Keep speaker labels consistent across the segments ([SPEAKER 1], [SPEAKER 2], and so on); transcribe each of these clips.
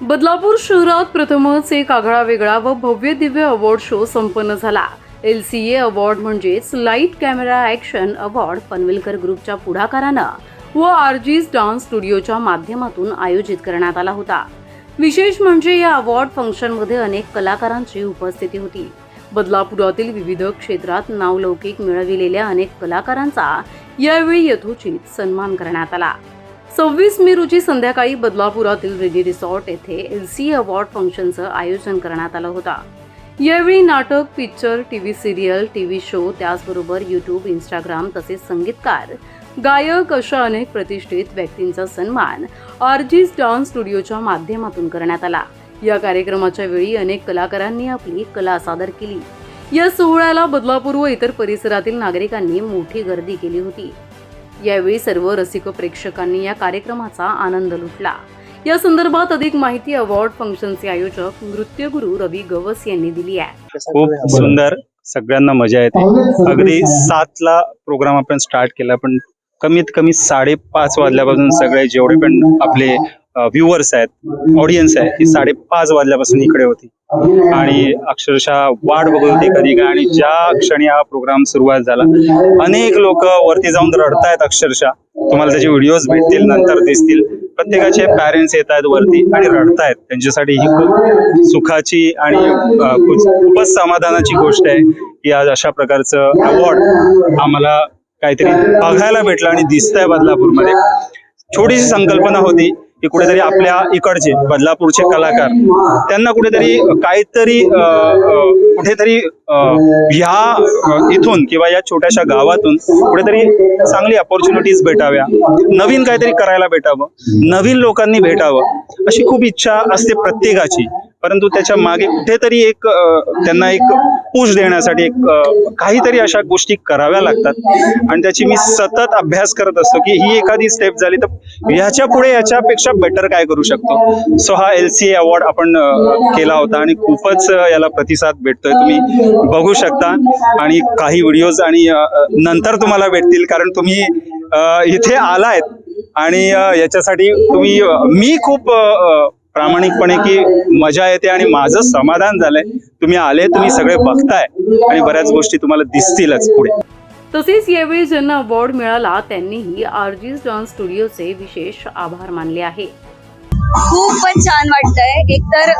[SPEAKER 1] बदलापूर शहरात प्रथमच एक आगळा वेगळा व भव्य दिव्य अवॉर्ड शो संपन्न झाला. एल सी ए अवॉर्ड म्हणजेच light camera action award Panvelkar ग्रुपच्या पुढाकारानं व आरजीज डान्स स्टुडिओच्या माध्यमातून आयोजित करण्यात आला होता. विशेष म्हणजे या अवॉर्ड फंक्शनमध्ये अनेक कलाकारांची उपस्थिती होती. बदलापुरातील विविध क्षेत्रात नावलौकिक मिळविलेल्या अनेक कलाकारांचा यावेळी यथोचित सन्मान करण्यात आला. सव्वीस मे रोजी संध्याकाळी बदलापुरातील रेडी रिसॉर्ट येथे एल सी अवॉर्ड फंक्शनचं आयोजन करण्यात आलं होतं. यावेळी नाटक picture T V serial T V show त्याचबरोबर यूट्यूब इंस्टाग्राम तसेच संगीतकार गायक अशा अनेक प्रतिष्ठित व्यक्तींचा सन्मान आरजीज डान्स स्टुडिओच्या माध्यमातून करण्यात आला. या कार्यक्रमाच्या वेळी अनेक कलाकारांनी आपली कला सादर केली. या सोहळ्याला बदलापूर व इतर परिसरातील नागरिकांनी मोठी गर्दी केली होती. यावेळी सर्व रसिक प्रेक्षकांनी या कार्यक्रमाचा आनंद लुटला. या संदर्भात अधिक माहिती अवॉर्ड फंक्शनचे आयोजक नृत्यगुरू रवी गवस यांनी दिली आहे.
[SPEAKER 2] खूप सुंदर. सगळ्यांना मजा येते. अगदी सातला प्रोग्राम आपण स्टार्ट केला पण कमीत कमी साडेपाच वाजल्यापासून सगळे जेवढे पण आपले व्ह्युअर्स आहेत ऑडियन्स आहे ती साडेपाच वाजल्यापासून इकडे होती. आणि अक्षरशः वाट बघत होती कधी काय. आणि ज्या क्षणी हा प्रोग्राम सुरुवात झाला अनेक लोक वरती जाऊन रडतायत अक्षरशः. तुम्हाला त्याचे व्हिडिओज भेटतील नंतर दिसतील. प्रत्येकाचे पॅरेंट्स येत आहेत वरती आणि रडतायत. त्यांच्यासाठी ही खूप सुखाची आणि खूप- खूपच समाधानाची गोष्ट आहे. की आज अशा प्रकारचं अवॉर्ड आम्हाला काहीतरी बघायला भेटलं आणि दिसतंय बदलापूरमध्ये. छोटीशी संकल्पना होती. की कुठेतरी आपल्या इकडचे बदलापूरचे कलाकार त्यांना कुठेतरी काहीतरी कुठेतरी ह्या इथून किंवा या छोट्याशा गावातून कुठेतरी चांगली अपॉर्च्युनिटीज भेटाव्या. नवीन काहीतरी करायला भेटावं. नवीन लोकांनी भेटावं. अशी खूप इच्छा असते प्रत्येकाची. परंतु त्याच्यामागे कुठेतरी एक त्यांना एक पुश देण्यासाठी एक काहीतरी अशा गोष्टी कराव्या लागतात. आणि त्याची मी सतत अभ्यास करत असतो की ही एखादी स्टेप झाली तर ह्याच्या पुढे याच्यापेक्षा बेटर काय करू शकतो? सो हा एल सी अवॉर्ड आपण केला होता आणि खूपच याला प्रतिसाद भेटतोय. तुम्ही बघू शकता. आणि काही व्हिडिओज आणि नंतर तुम्हाला भेटतील कारण तुम्ही इथे आलायत. आणि याच्यासाठी तुम्ही मी खूप प्रामाणिकपणे की मजा येते आणि माझं समाधान झालंय. तुम्ही आले तुम्ही सगळे बघताय आणि बऱ्याच गोष्टी तुम्हाला दिसतीलच पुढे.
[SPEAKER 1] तसेच यावेळी ज्यांना अवॉर्ड मिळाला त्यांनीही आरजीस डान्स स्टुडिओचे विशेष आभार मानले आहे.
[SPEAKER 3] खूपच छान वाटतंय. एकतर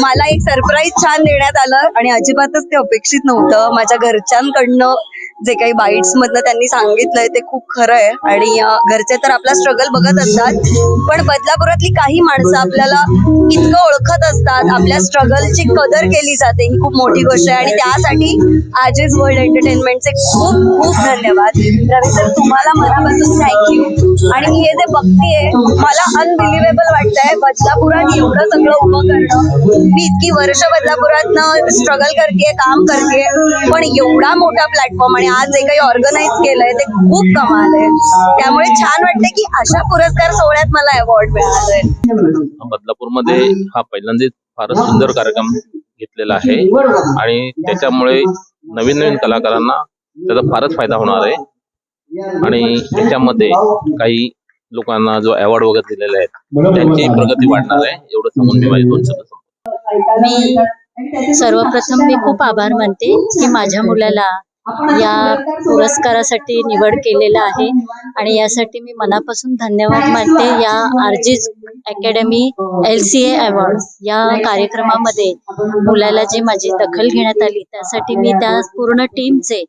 [SPEAKER 3] मला एक सरप्राईज छान देण्यात आलं आणि अजिबातच ते अपेक्षित नव्हतं. माझ्या घरच्यांकडनं जे काही बाईट्स मधनं त्यांनी सांगितलंय ते खूप खरं आहे. आणि घरचे तर आपला स्ट्रगल बघत असतात. पण बदलापुरातली काही माणसं आपल्याला इतकं ओळखत असतात. आपल्या स्ट्रगलची कदर केली जाते. ही खूप मोठी गोष्ट आहे. आणि त्यासाठी आज इज वर्ल्ड एंटरटेनमेंटचे खूप खूप धन्यवाद. रवी सर तुम्हाला मनापासून थँक्यू आणि मी हे जे बघतेय मला अनबिलिव्हेबल वाटतंय. बदलापुरात एवढं सगळं उभं करणं. मी इतकी वर्ष बदलापुरातनं स्ट्रगल करते काम करते पण एवढा मोठा प्लॅटफॉर्म आणि आज जे काही ऑर्गनाईज केलंय ते खूप कमाल आहे. त्यामुळे छान वाटतं की अशा पुरस्कार सोहळ्यात मला अवॉर्ड मिळालाय
[SPEAKER 4] बदलापूरमध्ये हा पहिल्यांदाच फारच सुंदर कार्यक्रम घेतलेला आहे. आणि त्याच्यामुळे नवीन नवीन कलाकारांना त्याचा फारच फायदा होणार आहे. आणि त्याच्यामध्ये काही लोकांना जो अवॉर्ड वगैरे दिलेले आहेत त्यांची प्रगती वाढणार आहे. एवढं सांगून मी माझे दोन शब्द.
[SPEAKER 5] मी सर्वप्रथम मी खूप आभार मानते की माझ्या मुलाला या पुरस्कारासाठी निवड केलेला आहे आणि यासाठी मी मनापासून धन्यवाद मानते. या RG's academy L C A award या कार्यक्रमामध्ये मुलाला जी माझी दखल घेण्यात आली त्यासाठी मी त्या पूर्ण टीमचे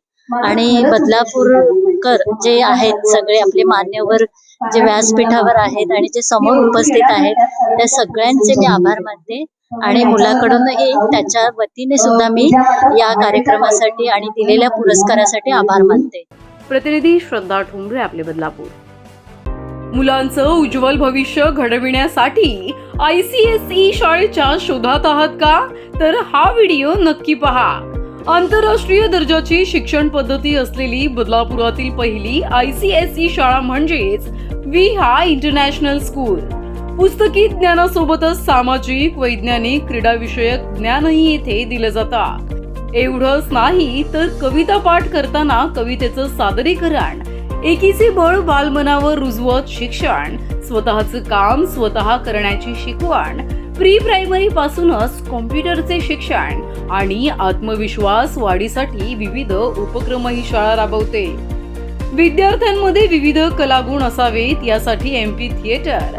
[SPEAKER 5] आणि बदलापूरकर जे आहेत सगळे आपले मान्यवर जे व्यासपीठावर आहेत आणि जे समोर उपस्थित आहेत त्या सगळ्यांचे मी आभार मानते. आणि मुलाकडूनही त्याच्या वतीने सुद्धा मी या कार्यक्रमासाठी आणि दिलेल्या पुरस्कारासाठी आभार मानते.
[SPEAKER 1] प्रतिनिधी श्रद्धा ठुंबरे आपले बदलापूर. मुलांचं उज्ज्वल भविष्य घडविण्यासाठी आय सी एस ई शाळेच्या शोधात आहात का? तर हा व्हिडिओ नक्की पहा. आंतरराष्ट्रीय दर्जाची शिक्षण पद्धती असलेली बदलापुरातील पहिली आय सी एस ई शाळा म्हणजेच विहा इंटरनॅशनल स्कूल. पुस्तकी ज्ञानासोबतच सामाजिक वैज्ञानिक क्रीडाविषयक ज्ञानही येथे दिलं जातं. एवढंच नाही तर कविता पाठ करताना कवितेचं सादरीकरण एकीचे बळ बालमनावर रुजवत शिक्षण स्वतःचं काम स्वतः करण्याची शिकवण प्री प्रायमरी पासूनच कॉम्प्युटरचे शिक्षण आणि आत्मविश्वास वाढीसाठी विविध उपक्रम ही शाळा राबवते. विद्यार्थ्यांमध्ये विविध कलागुण असावेत यासाठी M P theatre